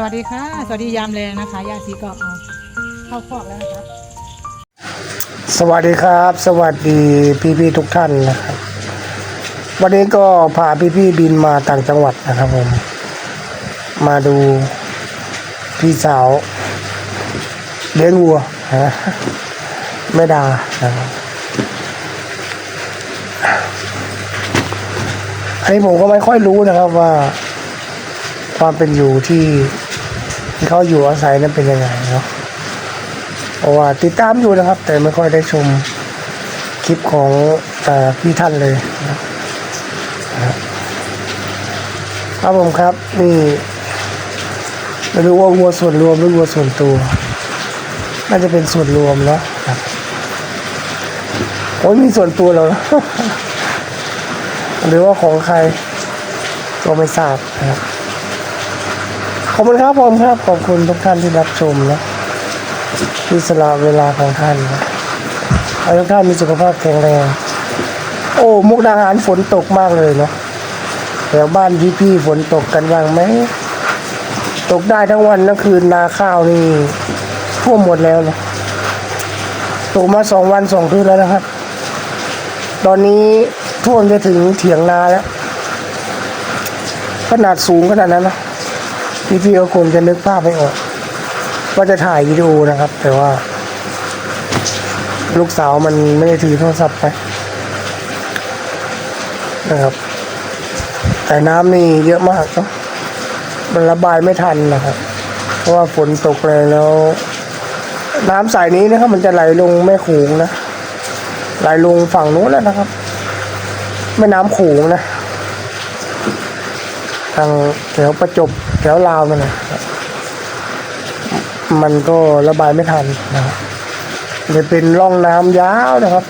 สวัสดีค่ะ สวัสดียามแรงนะคะยาสีก็เอาเข้าคอกแล้วนะคะสวัสดีครับ สวัสดีพี่พี่ๆทุกท่านนะครับ วันนี้ก็พาพี่พี่ๆบินมาต่างจังหวัดนะครับผมมาดูพี่สาวเลี้ยงวัวนะแม่ดานะครับอันนี้ผมก็ไม่ค่อยรู้นะครับว่าความเป็นอยู่ที่ ที่เขาอยู่อาศัยนั้นเป็นยังไงเนาะเพราะว่าติดตามอยู่นะครับ แต่ไม่ค่อยได้ชมคลิปของอพี่ท่านเลยนะครับผมครับนี่ไม่รู้ว่าวัวส่วนรวมหรือวัวส่วนตัว น่าจะเป็นส่วนรวมเนาะครับโอ้ยมีส่วนตัวแล้ว หรือว่าของใครก็ไม่ทราบนะครับ ขอบคุณครับผมครับ ขอบคุณทุกท่านที่รับชมนะที่สละเวลาของท่านนะให้ทุกท่านมีสุขภาพแข็งแรง โอ้มุกดาหารฝนตกมากเลยเนาะแถวบ้านพี่ๆฝนตกกันบ้างไหมตกได้ทั้งวันทั้งคืนนาข้าวนี่ท่วมหมดแล้วเนาะตกมาสองวันสองคืนแล้วนะครับ ตอนนี้ท่วมจะถึงเถียงนาแล้วขนาดสูงขนาดนั้นนะ พี่ๆก็คงจะนึกภาพไม่ออก ว่าจะถ่ายวิดีโอนะครับ แต่ว่า ลูกสาวมันไม่ได้ถือโทรศัพท์ไปนะครับ แต่น้ำนี่เยอะมากเนาะมันระบายไม่ทันนะครับ เพราะว่าฝนตกแรงแล้ว น้ำสายนี้นะครับมันจะไหลลงแม่โขงนะไหลลงฝั่งนู้นแล้วนะครับ แม่น้ำโขงนะ ทางแถวประจบแถวลาวนั่นนะมันก็ระบายไม่ทันนะครับจะเป็นร่องน้ำยาวนะครับ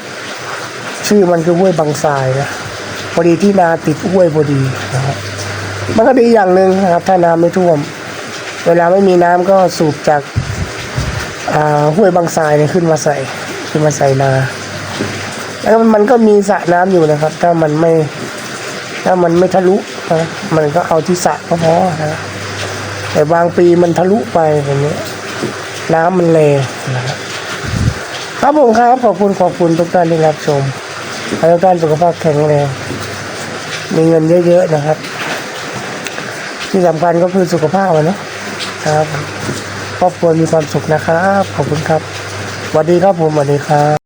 ชื่อมันคือห้วยบางทรายนะพอดีที่นาติดห้วยพอดีนะครับ มันก็ดีอย่างหนึ่งนะครับ ถ้าน้ำไม่ท่วม เวลาไม่มีน้ำก็สูบจากาห้วยบางทรายเนี่ยขึ้นมาใส่ขึ้นมาใส่นาแล้วมันก็มีสระน้ำอยู่นะครับ ถ้ามันไม่ถ้ามันไม่ทะลุ นะมันก็เอาที่สระก็พอนะแต่บางปีมันทะลุไปอย่างนี้น้ำมันแรงนะครับครับผมครับขอบคุณขอบคุณทุกท่านที่รับชมให้ทุกท่านสุขภาพแข็งแรงมีเงินเยอะๆนะครับ ที่สำคัญก็คือสุขภาพนะครับครอบครัวมีความสุขนะครับ ขอบคุณครับสวัสดีครับผมสวัสดีครับ